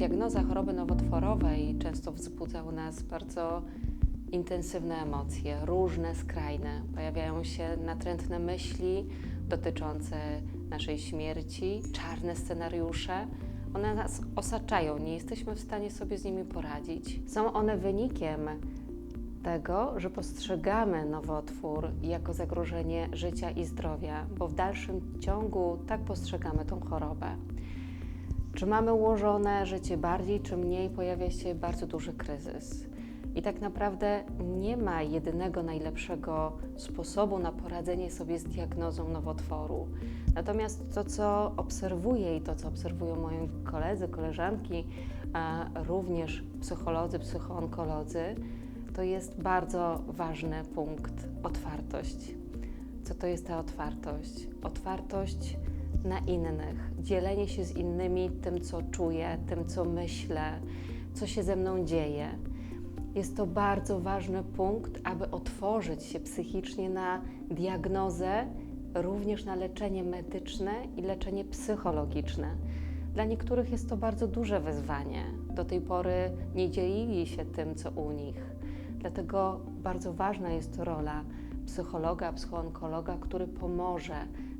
Diagnoza choroby nowotworowej często wzbudza u nas bardzo intensywne emocje, różne, skrajne. Pojawiają się natrętne myśli dotyczące naszej śmierci, czarne scenariusze. One nas osaczają, nie jesteśmy w stanie sobie z nimi poradzić. Są one wynikiem tego, że postrzegamy nowotwór jako zagrożenie życia i zdrowia, bo w dalszym ciągu tak postrzegamy tą chorobę. Czy mamy ułożone życie bardziej czy mniej, pojawia się bardzo duży kryzys. I tak naprawdę nie ma jedynego najlepszego sposobu na poradzenie sobie z diagnozą nowotworu. Natomiast to, co obserwuję i to, co obserwują moi koledzy, koleżanki, a również psycholodzy, psychoonkolodzy, to jest bardzo ważny punkt otwartość. Co to jest ta otwartość? Otwartość na innych, dzielenie się z innymi tym, co czuję, tym, co myślę, co się ze mną dzieje. Jest to bardzo ważny punkt, aby otworzyć się psychicznie na diagnozę, również na leczenie medyczne i leczenie psychologiczne. Dla niektórych jest to bardzo duże wyzwanie. Do tej pory nie dzielili się tym, co u nich. Dlatego bardzo ważna jest rola psychologa, psychoonkologa, który pomoże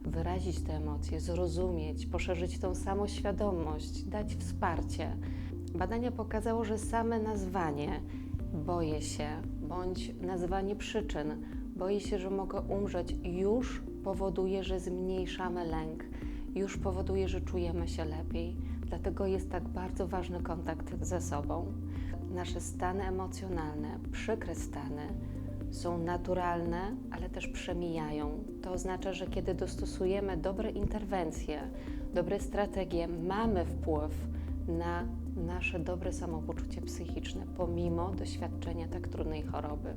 wyrazić te emocje, zrozumieć, poszerzyć tą samoświadomość, dać wsparcie. Badania pokazało, że same nazwanie boję się bądź nazywanie przyczyn, boję się, że mogę umrzeć, już powoduje, że zmniejszamy lęk, już powoduje, że czujemy się lepiej. Dlatego jest tak bardzo ważny kontakt ze sobą. Nasze stany emocjonalne, przykre stany, są naturalne, ale też przemijają. To oznacza, że kiedy dostosujemy dobre interwencje, dobre strategie, mamy wpływ na nasze dobre samopoczucie psychiczne, pomimo doświadczenia tak trudnej choroby.